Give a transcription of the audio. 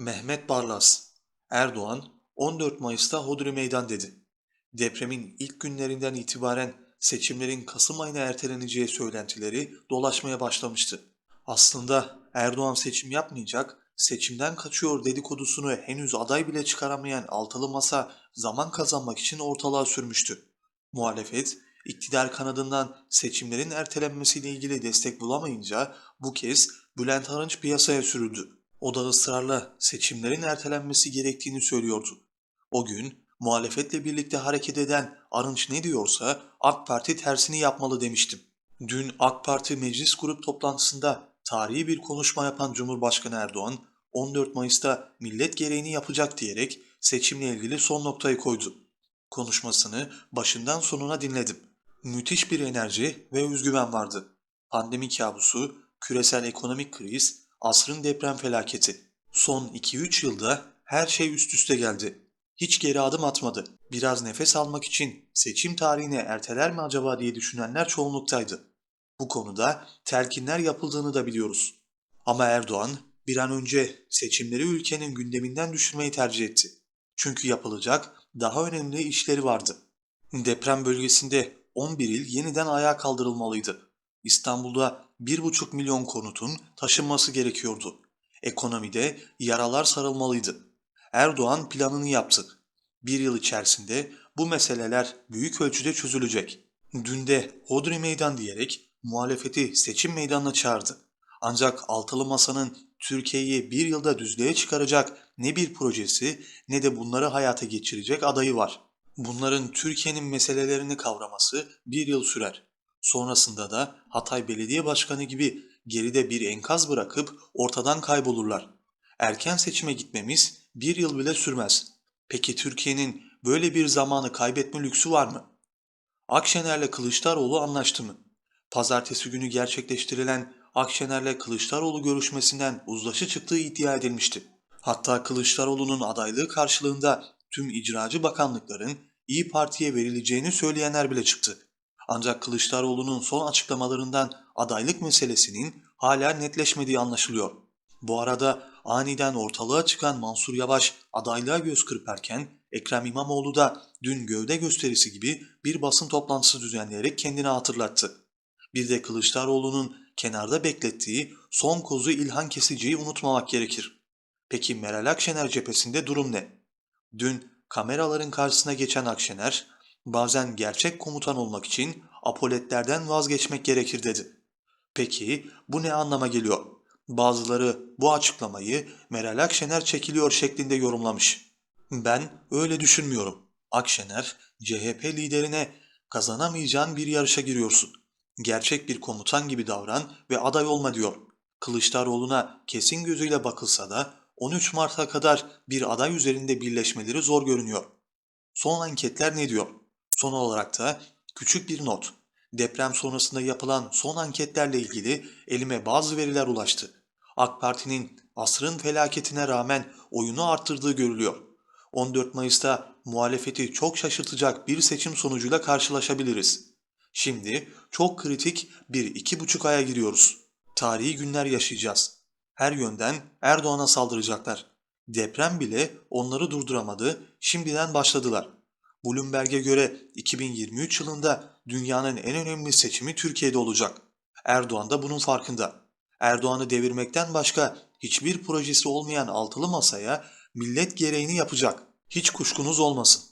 Mehmet Barlas, Erdoğan 14 Mayıs'ta Hodri Meydan dedi. Depremin ilk günlerinden itibaren seçimlerin Kasım ayına erteleneceği söylentileri dolaşmaya başlamıştı. Aslında Erdoğan seçim yapmayacak, seçimden kaçıyor dedikodusunu henüz aday bile çıkaramayan altılı masa zaman kazanmak için ortalığa sürmüştü. Muhalefet, iktidar kanadından seçimlerin ertelenmesiyle ilgili destek bulamayınca bu kez Bülent Arınç piyasaya sürüldü. O da ısrarla seçimlerin ertelenmesi gerektiğini söylüyordu. O gün muhalefetle birlikte hareket eden Arınç ne diyorsa AK Parti tersini yapmalı demiştim. Dün AK Parti meclis grup toplantısında tarihi bir konuşma yapan Cumhurbaşkanı Erdoğan 14 Mayıs'ta millet gereğini yapacak diyerek seçimle ilgili son noktayı koydu. Konuşmasını başından sonuna dinledim. Müthiş bir enerji ve özgüven vardı. Pandemi kabusu, küresel ekonomik kriz, asrın deprem felaketi. Son 2-3 yılda her şey üst üste geldi. Hiç geri adım atmadı. Biraz nefes almak için seçim tarihine erteler mi acaba diye düşünenler çoğunluktaydı. Bu konuda telkinler yapıldığını da biliyoruz. Ama Erdoğan bir an önce seçimleri ülkenin gündeminden düşürmeyi tercih etti. Çünkü yapılacak daha önemli işleri vardı. Deprem bölgesinde 11 il yeniden ayağa kaldırılmalıydı. İstanbul'da 1,5 milyon konutun taşınması gerekiyordu. Ekonomide yaralar sarılmalıydı. Erdoğan planını yaptı. Bir yıl içerisinde bu meseleler büyük ölçüde çözülecek. Dün de Hodri Meydan diyerek muhalefeti seçim meydanına çağırdı. Ancak altılı masanın Türkiye'yi bir yılda düzlüğe çıkaracak ne bir projesi ne de bunları hayata geçirecek adayı var. Bunların Türkiye'nin meselelerini kavraması bir yıl sürer. Sonrasında da Hatay Belediye Başkanı gibi geride bir enkaz bırakıp ortadan kaybolurlar. Erken seçime gitmemiz bir yıl bile sürmez. Peki Türkiye'nin böyle bir zamanı kaybetme lüksü var mı? Akşener'le Kılıçdaroğlu anlaştı mı? Pazartesi günü gerçekleştirilen Akşener'le Kılıçdaroğlu görüşmesinden uzlaşı çıktığı iddia edilmişti. Hatta Kılıçdaroğlu'nun adaylığı karşılığında tüm icracı bakanlıkların İyi Parti'ye verileceğini söyleyenler bile çıktı. Ancak Kılıçdaroğlu'nun son açıklamalarından adaylık meselesinin hala netleşmediği anlaşılıyor. Bu arada aniden ortalığa çıkan Mansur Yavaş adaylığa göz kırparken Ekrem İmamoğlu da dün gövde gösterisi gibi bir basın toplantısı düzenleyerek kendini hatırlattı. Bir de Kılıçdaroğlu'nun kenarda beklettiği son kozu İlhan Kesici'yi unutmamak gerekir. Peki Meral Akşener cephesinde durum ne? Dün kameraların karşısına geçen Akşener, bazen gerçek komutan olmak için apoletlerden vazgeçmek gerekir dedi. Peki bu ne anlama geliyor? Bazıları bu açıklamayı Meral Akşener çekiliyor şeklinde yorumlamış. Ben öyle düşünmüyorum. Akşener, CHP liderine kazanamayacağın bir yarışa giriyorsun. Gerçek bir komutan gibi davran ve aday olma diyor. Kılıçdaroğlu'na kesin gözüyle bakılsa da 13 Mart'a kadar bir aday üzerinde birleşmeleri zor görünüyor. Son anketler ne diyor? Son olarak da küçük bir not. Deprem sonrasında yapılan son anketlerle ilgili elime bazı veriler ulaştı. AK Parti'nin asrın felaketine rağmen oyunu arttırdığı görülüyor. 14 Mayıs'ta muhalefeti çok şaşırtacak bir seçim sonucuyla karşılaşabiliriz. Şimdi çok kritik bir iki buçuk aya giriyoruz. Tarihi günler yaşayacağız. Her yönden Erdoğan'a saldıracaklar. Deprem bile onları durduramadı, şimdiden başladılar. Bloomberg'e göre 2023 yılında dünyanın en önemli seçimi Türkiye'de olacak. Erdoğan da bunun farkında. Erdoğan'ı devirmekten başka hiçbir projesi olmayan altılı masaya millet gereğini yapacak. Hiç kuşkunuz olmasın.